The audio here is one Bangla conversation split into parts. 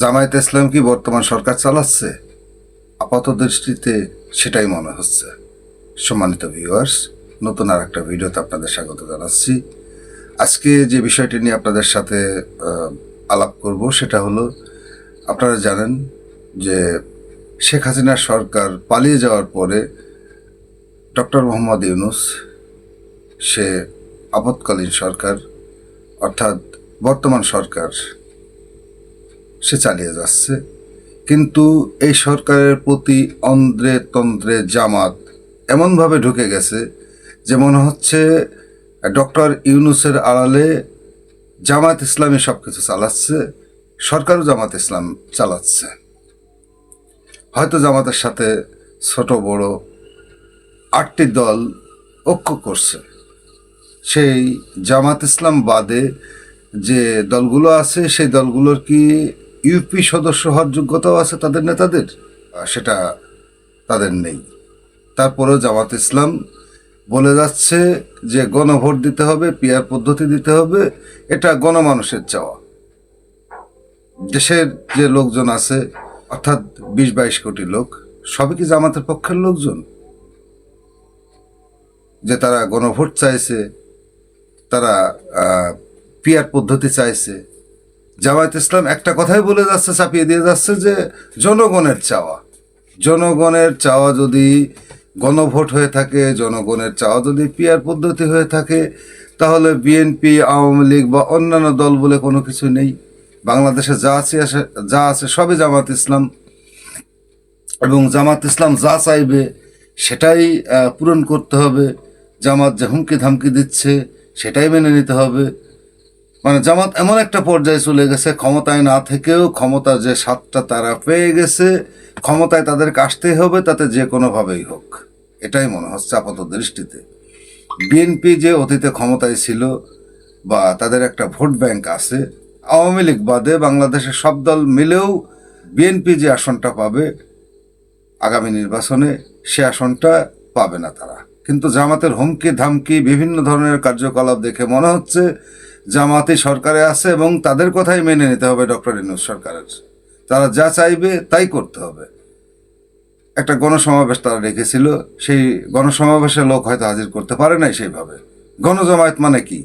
জামায়াত ইসলাম কি বর্তমান সরকার চালাচ্ছে? আপাত দৃষ্টিতে সেটাই মনে হচ্ছে। সম্মানিত ভিউয়ার্স নতুন আর একটা ভিডিওতে আপনাদের স্বাগত জানাচ্ছি। আজকে যে বিষয়টি নিয়ে আপনাদের সাথে আলাপ করব সেটা হলো, আপনারা জানেন যে শেখ হাসিনার সরকার পালিয়ে যাওয়ার পরে ডক্টর মোহাম্মদ ইউনুস, সে আপৎকালীন সরকার, অর্থাৎ বর্তমান সরকার সে চালিয়ে যাচ্ছে। কিন্তু এই সরকারের প্রতি অন্ধ্রে তন্দ্রে জামাত এমনভাবে ঢুকে গেছে যে মনে হচ্ছে ডক্টর ইউনুসের আড়ালে জামাত ইসলামী সব কিছু চালাচ্ছে, সরকারও জামাত ইসলাম চালাচ্ছে। হয়তো জামাতের সাথে ছোট, বড় আটটি দল ঐক্য করছে। সেই জামাত ইসলাম বাদে যে দলগুলো আছে, সেই দলগুলোর কি ইউপি সদস্য হওয়ার যোগ্যতাও আছে তাদের নেতাদের সেটা তাদের নেই। তারপরেও জামাত ইসলাম বলে যাচ্ছে যে গণভোট দিতে হবে পিয়ার পদ্ধতি দিতে হবে, এটা গণমানুষের চাওয়া। দেশের যে লোকজন আছে, অর্থাৎ বিশ বাইশ কোটি লোক, সবই কি জামাতের পক্ষের লোকজন? যে তারা গণভোট চাইছে, তারা পিয়ার পদ্ধতি চাইছে জামায়াত ইসলাম একটা কথাই বলে যাচ্ছে, চাপিয়ে দিয়ে যাচ্ছে যে জনগণের চাওয়া। জনগণের চাওয়া যদি গণভোট হয়ে থাকে, জনগণের চাওয়া যদি পিয়ার পদ্ধতি হয়ে থাকে, তাহলে বিএনপি, আওয়ামী লীগ বা অন্যান্য দল বলে কোনো কিছু নেই। বাংলাদেশে যা আছে যা আছে সবই জামাত ইসলাম। এবং জামাত ইসলাম যা চাইবে সেটাই পূরণ করতে হবে। জামাত যে হুমকি ধামকি দিচ্ছে সেটাই মেনে নিতে হবে। মানে জামাত এমন একটা পর্যায়ে চলে গেছে, ক্ষমতায় না থেকেও ক্ষমতার যে স্বাদটা তারা পেয়ে গেছে, ক্ষমতায় তাদের আসতেই হবে, তাতে যে কোনোভাবেই হোক। এটাই মনে হচ্ছে আপাত দৃষ্টিতে। বিএনপি যে অতীতে ক্ষমতায় ছিল বা তাদের একটা ভোট ব্যাংক আছে, আওয়ামী লীগ বাদে বাংলাদেশের সব দল মিলেও বিএনপি যে আসনটা পাবে, আগামী নির্বাচনে সে আসনটা পাবে না তারা। কিন্তু জামাতের হুমকি ধামকি বিভিন্ন ধরনের কার্যকলাপ দেখে মনে হচ্ছে জামাতি সরকারে আছে এবং তাদের কথাই মেনে নিতে হবে ডক্টর ইনুস সরকারের। তারা যা চাইবে তাই করতে হবে। একটা গণসমাবেশ তারা রেখেছিল, সেই গণসমাবেশে লোক হয়তো হাজির করতে পারে নাই সেইভাবে। গণজমায়েত মানে কি?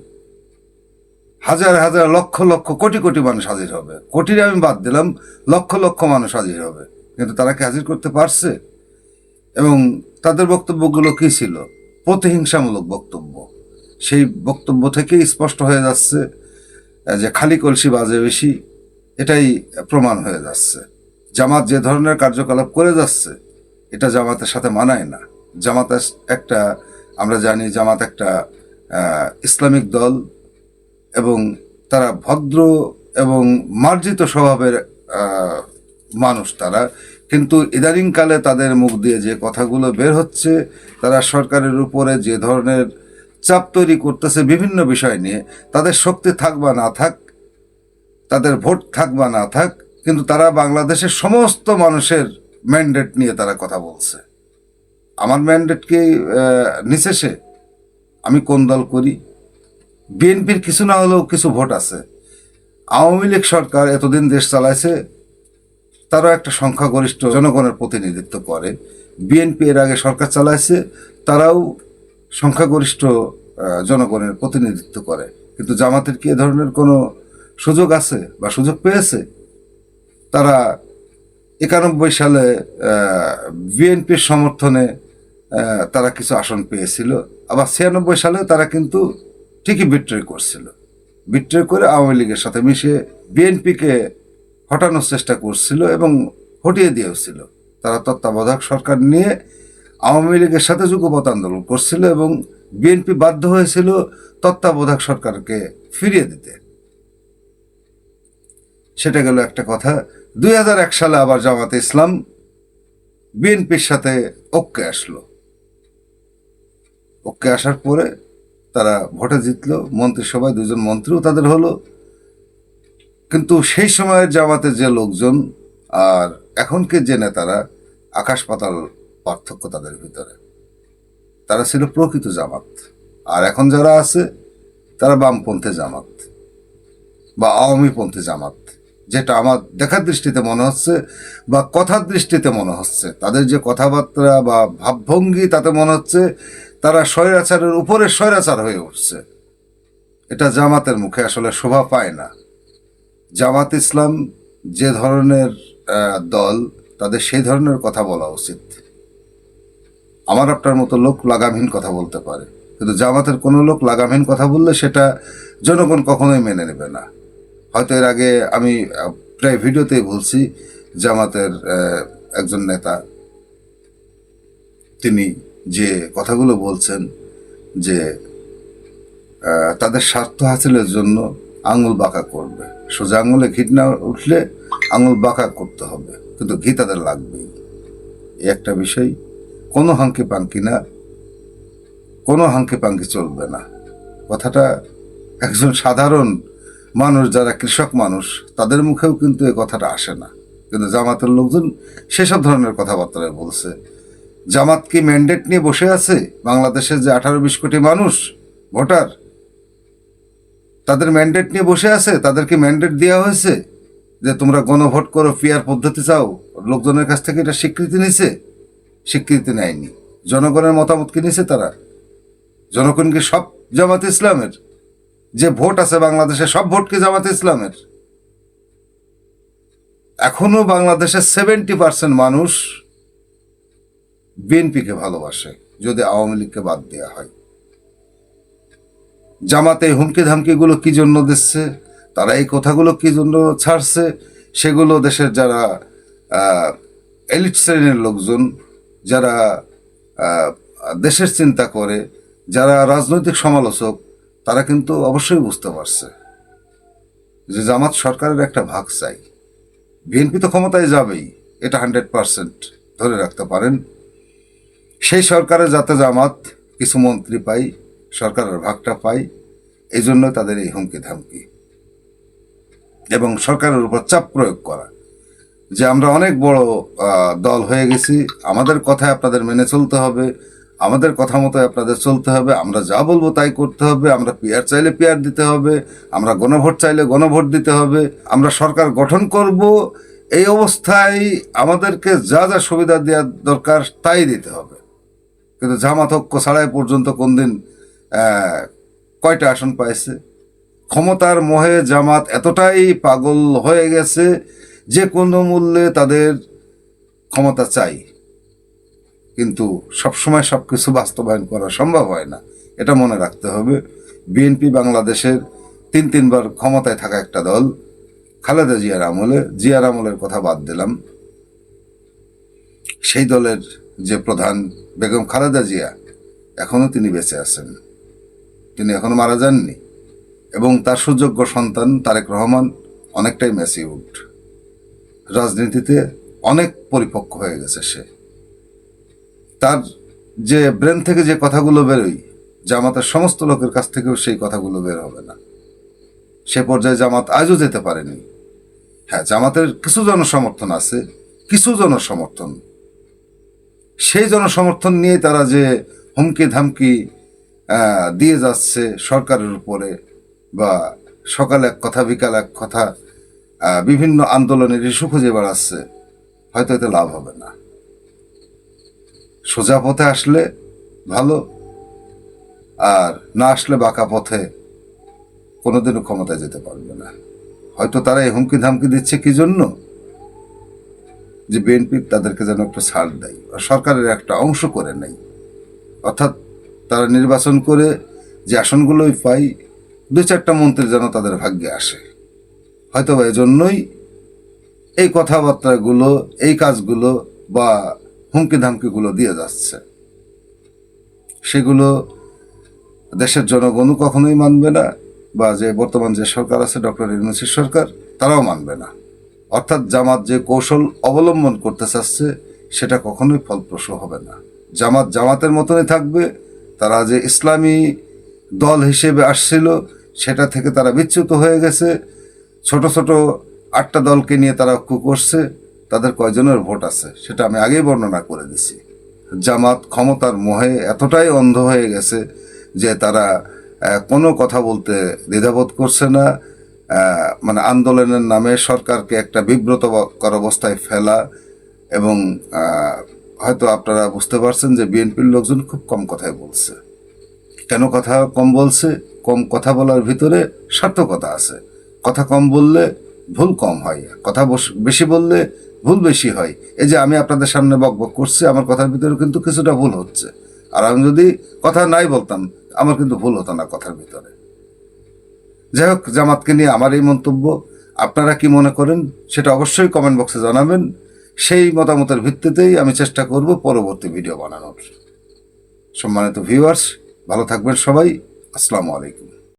হাজার হাজার লক্ষ লক্ষ, কোটি কোটি মানুষ হাজির হবে। কোটির আমি বাদ দিলাম, লক্ষ লক্ষ মানুষ হাজির হবে। কিন্তু তারা কি হাজির করতে পারছে? এবং তাদের বক্তব্যগুলো কি ছিল? প্রতিহিংসামূলক বক্তব্য। সেই বক্তব্য থেকেই স্পষ্ট হয়ে যাচ্ছে, যে খালি কলসি বাজে বেশি, এটাই প্রমাণ হয়ে যাচ্ছে। জামাত যে ধরনের কার্যকলাপ করে যাচ্ছে, এটা জামাতের সাথে মানায় না। জামাত একটা, আমরা জানি জামাত একটা ইসলামিক দল এবং তারা ভদ্র এবং মার্জিত স্বভাবের মানুষ তারা। কিন্তু ইদানিংকালে তাদের মুখ দিয়ে যে কথাগুলো বের হচ্ছে, তারা সরকারের উপরে যে ধরনের চাপ তৈরি করতেছে বিভিন্ন বিষয় নিয়ে। তাদের শক্তি থাক বা না থাক, তাদের ভোট থাক বা না থাক, কিন্তু তারা বাংলাদেশের সমস্ত মানুষের ম্যান্ডেট নিয়ে তারা কথা বলছে। আমার ম্যান্ডেট কি আমি কোন দল করি? বিএনপির কিছু না হলেও কিছু ভোট আছে। আওয়ামী লীগ সরকার এতদিন দেশ চালাইছে, তারাও একটা সংখ্যাগরিষ্ঠ জনগণের প্রতিনিধিত্ব করে। বিএনপি এর আগে সরকার চালাইছে, তারাও সংখ্যাগরিষ্ঠ জনগণের প্রতিনিধিত্ব করে। কিন্তু জামাতের কি এ ধরনের কোনো সুযোগ আছে বা সুযোগ পেয়েছে? তারা একানব্বই সালে বিএনপির সমর্থনে তারা কিছু আসন পেয়েছিল। আবার ছিয়ানব্বই সালে তারা কিন্তু ঠিকই বিট্রয় করছিল। বিট্রয় করে আওয়ামী লীগের সাথে মিশে বিএনপিকে হটানোর চেষ্টা করছিল এবং হটিয়ে দিয়েছিল। তারা তত্ত্বাবধায়ক সরকার নিয়ে আওয়ামী লীগের সাথে যুগপথ আন্দোলন করছিল এবং বিএনপি বাধ্য হয়েছিল তত্ত্বাবধায়ক সরকারকে ফিরিয়ে দিতে। সেটা গেল একটা কথা। দুই হাজার এক সালে আবার জামাতে ইসলাম বিএনপির সাথে ঐক্যে আসলো। ঐক্যে আসার পরে তারা ভোটে জিতলো, মন্ত্রিসভায় দুজন মন্ত্রীও তাদের হলো। কিন্তু সেই সময়ের জামাতের যে লোকজন আর এখনকে যে নেতারা, আকাশ পাতাল পার্থক্য তাদের ভিতরে। তারা ছিল প্রকৃত জামাত। আর এখন যারা আছে, তারা বামপন্থী জামাত বা আওয়ামীপন্থী জামাত। যেটা আমার দেখার দৃষ্টিতে মনে হচ্ছে বা কথার দৃষ্টিতে মনে হচ্ছে। তাদের যে কথাবার্তা বা ভাবভঙ্গি, তাতে মনে হচ্ছে তারা স্বৈরাচারের উপরে স্বৈরাচার হয়ে উঠছে। এটা জামাতের মুখে আসলে শোভা পায় না। জামাত ইসলাম যে ধরনের দল, তাদের সেই ধরনের কথা বলা উচিত। আমার আপনার মতো লোক লাগামহীন কথা বলতে পারে। কিন্তু জামাতের কোনো লোক লাগামহীন কথা বললে সেটা জনগণ কখনোই মেনে নেবে না। হয়তো এর আগে আমি প্রায় ভিডিওতেই বলছি, জামাতের একজন নেতা, তিনি যে কথাগুলো বলছেন যে তাদের স্বার্থ হাসিলের জন্য আঙুল বাঁকা করবে। সোজা আঙুলে ঘিট না উঠলে আঙুল বাঁকা করতে হবে, কিন্তু ঘি তাদের লাগবেই। একটা বিষয়। কোনো হাঙ্কি পাঙ্কি না, কোনো হাঙ্কি পাঙ্কি চলবে না। কথাটা একজন সাধারণ মানুষ, যারা কৃষক মানুষ, তাদের মুখেও কিন্তু এই কথাটা আসে না। কিন্তু জামাতের লোকজন সেসব ধরনের কথাবার্তা বলছে। জামাত কি ম্যান্ডেট নিয়ে বসে আছে? বাংলাদেশের যে আঠারো বিশ কোটি মানুষ, ভোটার, তাদের ম্যান্ডেট নিয়ে বসে আছে? তাদেরকে ম্যান্ডেট দেওয়া হয়েছে? যে তোমরা গণভোট করো পিয়ার পদ্ধতি চাও, লোকজনের কাছ থেকে এটা স্বীকৃতি নিছে? স্বীকৃতি নেয়নি। জনগণের মতামত কি নিছে তারা। জনগণ কি সব জামাত ইসলামের। যে ভোট আছে বাংলাদেশে, সব ভোট কি জামাত ইসলামের। এখনও বাংলাদেশের সেভেন্টি পার্সেন্ট মানুষ বিএনপিকে ভালোবাসে, যদি আওয়ামী লীগকে বাদ দেওয়া হয়। জামাতে হুমকি ধামকিগুলো কি জন্য দিচ্ছে? তারা এই কথাগুলো কি জন্য ছাড়ছে? সেগুলো দেশের যারা এলিট শ্রেণির লোকজন যারা দেশের চিন্তা করে, যারা রাজনৈতিক সমালোচক, তারা কিন্তু অবশ্যই বুঝতে পারছে যে জামাত সরকারের একটা ভাগ চাই। বিএনপি তো ক্ষমতায় যাবেই, এটা হান্ড্রেড পার্সেন্ট ধরে রাখতে পারেন। সেই সরকারে যাতে জামাত কিছু মন্ত্রী পাই সরকারের ভাগটা পাই এই জন্য তাদের এই হুমকি ধামকি এবং সরকারের উপর চাপ প্রয়োগ করা। যে আমরা অনেক বড় দল হয়ে গেছি। আমাদের কথায় আপনাদের মেনে চলতে হবে। আমাদের কথা মতো আপনাদের চলতে হবে। আমরা যা বলব তাই করতে হবে। আমরা পিয়ার চাইলে পিয়ার দিতে হবে। আমরা গণভোট চাইলে গণভোট দিতে হবে। আমরা সরকার গঠন করব। এই অবস্থায় আমাদেরকে যা যা সুবিধা দেওয়ার দরকার তাই দিতে হবে। কিন্তু জামাত ঐক্য ছাড়াই পর্যন্ত কোন দিন কয়টা আসন পাইছে? ক্ষমতার মোহে জামাত এতটাই পাগল হয়ে গেছে যে কোনো মূল্যে তাদের ক্ষমতা চাই। কিন্তু সবসময় সব কিছু বাস্তবায়ন করা সম্ভব হয় না। এটা মনে রাখতে হবে। বিএনপি বাংলাদেশের তিন তিনবার ক্ষমতায় থাকা একটা দল, খালেদা জিয়ার আমলে, জিয়ার আমলের কথা বাদ দিলাম। সেই দলের যে প্রধান বেগম খালেদা জিয়া, এখনও তিনি বেঁচে আছেন। তিনি এখনও মারা যাননি। এবং তার সুযোগ্য সন্তান তারেক রহমান, অনেকটাই ম্যাচিউড রাজনীতিতে অনেক পরিপক্ক হয়ে গেছে সে। তার যে ব্রেন থেকে যে কথাগুলো বেরোয়, জামাতের সমস্ত লোকের কাছ থেকেও সেই কথাগুলো বের হবে না। সে পর্যায়ে জামাত আজও যেতে পারেনি। হ্যাঁ জামাতের কিছু জনসমর্থন আছে, কিছু জনসমর্থন। সেই জনসমর্থন নিয়ে তারা যে হুমকি ধামকি দিয়ে যাচ্ছে সরকারের উপরে, বা সকালে এক কথা, বিকাল এক কথা বিভিন্ন আন্দোলনের ইস্যু খুঁজে বেড়াচ্ছে। হয়তো এতে লাভ হবে না। সোজা পথে আসলে ভালো, আর না আসলে বাঁকা পথে কোনোদিনও ক্ষমতায় যেতে পারবে না। হয়তো তারা এই হুমকি ধামকি দিচ্ছে কি জন্য? যে বিএনপি তাদেরকে যেন একটু ছাড় দেয় আর সরকারের একটা অংশ করে নেই অর্থাৎ তারা নির্বাচন করে যে আসনগুলোই পাই দু চারটা মন্ত্রী যেন তাদের ভাগ্যে আসে। হয়তো এজন্যই এই কথাবার্তাগুলো, এই কাজগুলো বা হুমকি ধামকিগুলো দিয়ে যাচ্ছে। সেগুলো দেশের জনগণও কখনোই মানবে না বা যে বর্তমান যে সরকার আছে, ডক্টর ইউনুসের সরকার, তারাও মানবে না। অর্থাৎ জামাত যে কৌশল অবলম্বন করতে চাচ্ছে, সেটা কখনোই ফলপ্রসূ হবে না। জামাত জামাতের মতনই থাকবে, তারা যে ইসলামী দল হিসেবে আসছিল, সেটা থেকে তারা বিচ্যুত হয়ে গেছে ছোট ছোট আটটা দলকে নিয়ে তারা কু করছে, তাদের কয়জনের ভোট আছে সেটা আমি আগেই বর্ণনা করে দিছি। জামাত ক্ষমতার মোহে এতটাই অন্ধ হয়ে গেছে যে তারা কোনো কথা বলতে দ্বিধাবোধ করছে না। মানে আন্দোলনের নামে সরকারকে একটা বিব্রতকর অবস্থায় ফেলা এবং হয়তো আপনারা বুঝতে পারছেন যে বিএনপির লোকজন খুব কম কথায় বলছে। কেন কথা কম বলছে? কম কথা বলার ভিতরে সার্থকতা আছে। কথা কম বললে ভুল কম হয়। কথা বেশি বললে ভুল বেশি হয়। এই যে আমি আপনাদের সামনে বক বক করছি, আমার কথার ভিতরে কিন্তু কিছুটা ভুল হচ্ছে। আর আমি যদি কথা নাই বলতাম, আমার কিন্তু ভুল হতো না কথার ভিতরে। যাই হোক, জামাতকে নিয়ে আমার এই মন্তব্য। আপনারা কি মনে করেন, সেটা অবশ্যই কমেন্ট বক্সে জানাবেন। সেই মতামতের ভিত্তিতেই আমি চেষ্টা করব পরবর্তী ভিডিও বানানোর। সম্মানিত ভিউয়ার্স ভালো থাকবেন সবাই। আসসালামু আলাইকুম।